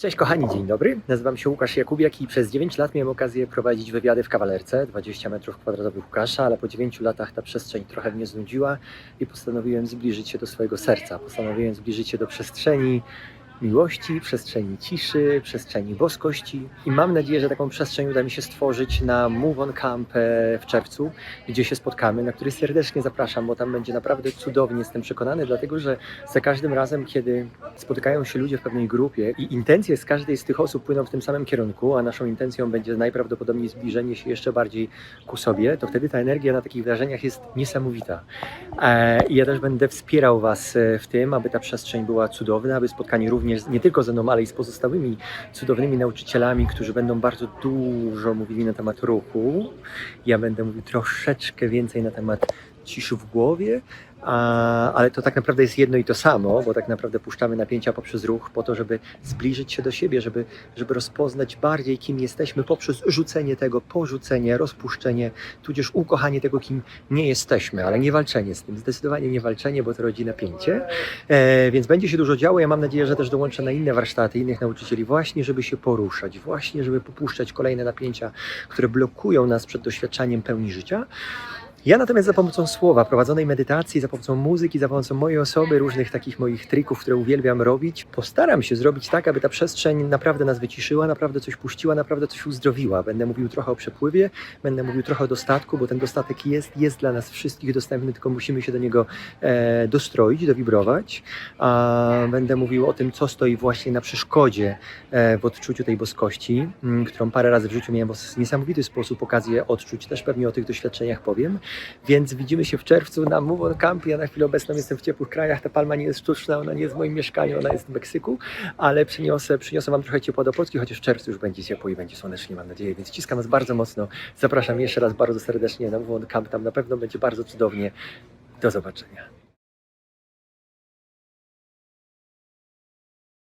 Cześć kochani, dzień dobry. Nazywam się Łukasz Jakubiak i przez 9 lat miałem okazję prowadzić wywiady w kawalerce, 20 metrów kwadratowych Łukasza, ale po 9 latach ta przestrzeń trochę mnie znudziła i postanowiłem zbliżyć się do swojego serca. Postanowiłem zbliżyć się do przestrzeni miłości, przestrzeni ciszy, przestrzeni boskości i mam nadzieję, że taką przestrzeń uda mi się stworzyć na Move On Camp e, w czerwcu, gdzie się spotkamy, na który serdecznie zapraszam, bo tam będzie naprawdę cudownie, jestem przekonany, dlatego że za każdym razem, kiedy spotykają się ludzie w pewnej grupie i intencje z każdej z tych osób płyną w tym samym kierunku, a naszą intencją będzie najprawdopodobniej zbliżenie się jeszcze bardziej ku sobie, to wtedy ta energia na takich wydarzeniach jest niesamowita. E, I ja też będę wspierał Was e, w tym, aby ta przestrzeń była cudowna, aby spotkanie również z- nie tylko ze mną, ale i z pozostałymi cudownymi nauczycielami, którzy będą bardzo dużo mówili na temat ruchu. Ja będę mówił troszeczkę więcej na temat ciszy w głowie, a, ale to tak naprawdę jest jedno i to samo, bo tak naprawdę puszczamy napięcia poprzez ruch po to, żeby zbliżyć się do siebie, żeby, żeby rozpoznać bardziej, kim jesteśmy poprzez rzucenie tego, porzucenie, rozpuszczenie, tudzież ukochanie tego, kim nie jesteśmy, ale nie walczenie z tym, zdecydowanie nie walczenie, bo to rodzi napięcie. E, więc będzie się dużo działo. Ja mam nadzieję, że też dołączę na inne warsztaty, innych nauczycieli, właśnie żeby się poruszać, właśnie żeby popuszczać kolejne napięcia, które blokują nas przed doświadczaniem pełni życia. Ja natomiast za pomocą słowa, prowadzonej medytacji, za pomocą muzyki, za pomocą mojej osoby, różnych takich moich trików, które uwielbiam robić, postaram się zrobić tak, aby ta przestrzeń naprawdę nas wyciszyła, naprawdę coś puściła, naprawdę coś uzdrowiła. Będę mówił trochę o przepływie, będę mówił trochę o dostatku, bo ten dostatek jest, jest dla nas wszystkich dostępny, tylko musimy się do niego e, dostroić, dowibrować. A będę mówił o tym, co stoi właśnie na przeszkodzie e, w odczuciu tej boskości, m, którą parę razy w życiu miałem w niesamowity sposób okazję odczuć. Też pewnie o tych doświadczeniach powiem. Więc widzimy się w czerwcu na Move Camp. Ja na chwilę obecną jestem w ciepłych krajach. Ta palma nie jest sztuczna, ona nie jest w moim mieszkaniu, ona jest w Meksyku, ale przyniosę, przyniosę Wam trochę ciepła do Polski, chociaż w czerwcu już będzie ciepło i będzie słonecznie, mam nadzieję. Więc ściskam Was bardzo mocno. Zapraszam jeszcze raz bardzo serdecznie na Move Camp. Tam na pewno będzie bardzo cudownie. Do zobaczenia.